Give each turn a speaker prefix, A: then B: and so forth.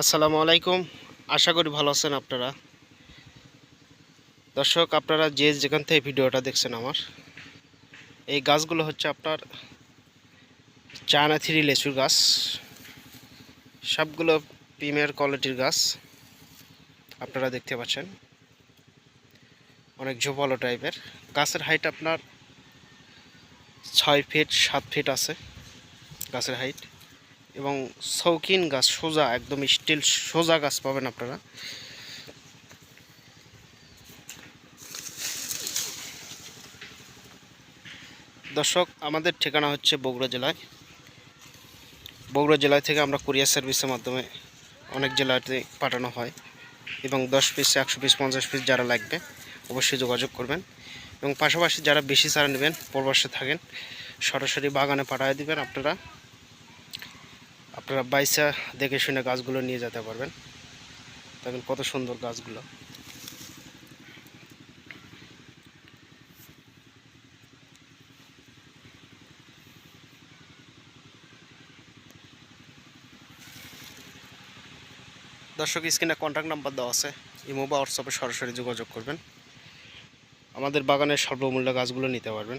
A: আসসালামু আলাইকুম। আশা করি ভালো আছেন আপনারা। দর্শক, আপনারা যে যেখান থেকে ভিডিওটা দেখছেন আমার, এই গাছগুলো হচ্ছে আপনার চায়না থ্রি লেচুর গাছ। সবগুলো প্রিমিয়ার কোয়ালিটির গাছ আপনারা দেখতে পাচ্ছেন। অনেক ঝোপালো টাইপের। গাছের হাইট আপনার ছয় ফিট সাত ফিট আছে। গাছের হাইট এবং শৌখিন গাছ, সোজা, একদম স্টিল সোজা গাছ পাবেন আপনারা। দর্শক, আমাদের ঠিকানা হচ্ছে বগুড়া জেলায়। বগুড়া জেলা থেকে আমরা কুরিয়ার সার্ভিসের মাধ্যমে অনেক জেলাতে পাঠানো হয় এবং দশ পিস একশো পিস পঞ্চাশ পিস যারা লাগবে, অবশ্যই যোগাযোগ করবেন। এবং পাশাপাশি যারা বেশি চারা নেবেন, প্রবাসে থাকেন, সরাসরি বাগানে পাঠিয়ে দেবেন আপনারা। আপনারা বাইসা দেখে শুনে গাছগুলো নিয়ে যেতে পারবেন। দেখেন কত সুন্দর গাছগুলো। দর্শক, স্ক্রিনে কন্ট্যাক্ট নাম্বার দেওয়া আছে। ইমো বা হোয়াটসঅ্যাপে সরাসরি যোগাযোগ করবেন। আমাদের বাগানের স্বল্পমূল্যে গাছগুলো নিতে পারবেন।